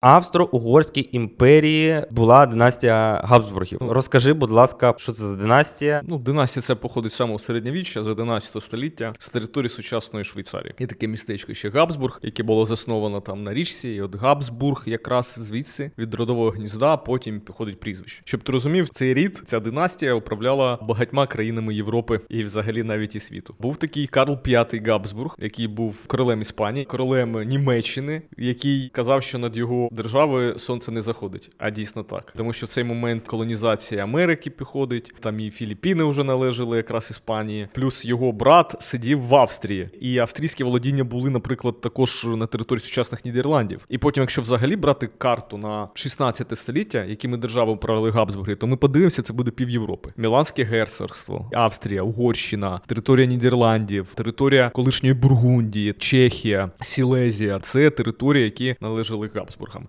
Австро-Угорській імперії була династія Габсбургів. Розкажи, будь ласка, що це за династія? Ну, династія це походить з самого середньовіччя за 11 століття з території сучасної Швейцарії. Є таке містечко ще Габсбург, яке було засновано там на річці. І от Габсбург якраз звідси від родового гнізда, потім походить прізвище. Щоб ти розумів, цей рід, ця династія управляла багатьма країнами Європи і взагалі навіть і світу. Був такий Карл V Габсбург, який був королем Іспанії, королем Німеччини, який казав, що над його державою сонце не заходить. А дійсно так. Тому що в цей момент колонізація Америки підходить, там і Філіппіни вже належали якраз Іспанії. Плюс його брат сидів в Австрії, і австрійські володіння були, наприклад, також на території сучасних Нідерландів. І потім, якщо взагалі брати карту на 16 століття, якими держави управляли Габсбурги, то ми подивимося, це буде пів Європи. Міланське герцогство, Австрія, Угорщина, територія Нідерландів, територія колишньої Бургундії, Чехія, Сілезія це території, які належали Габсбургам.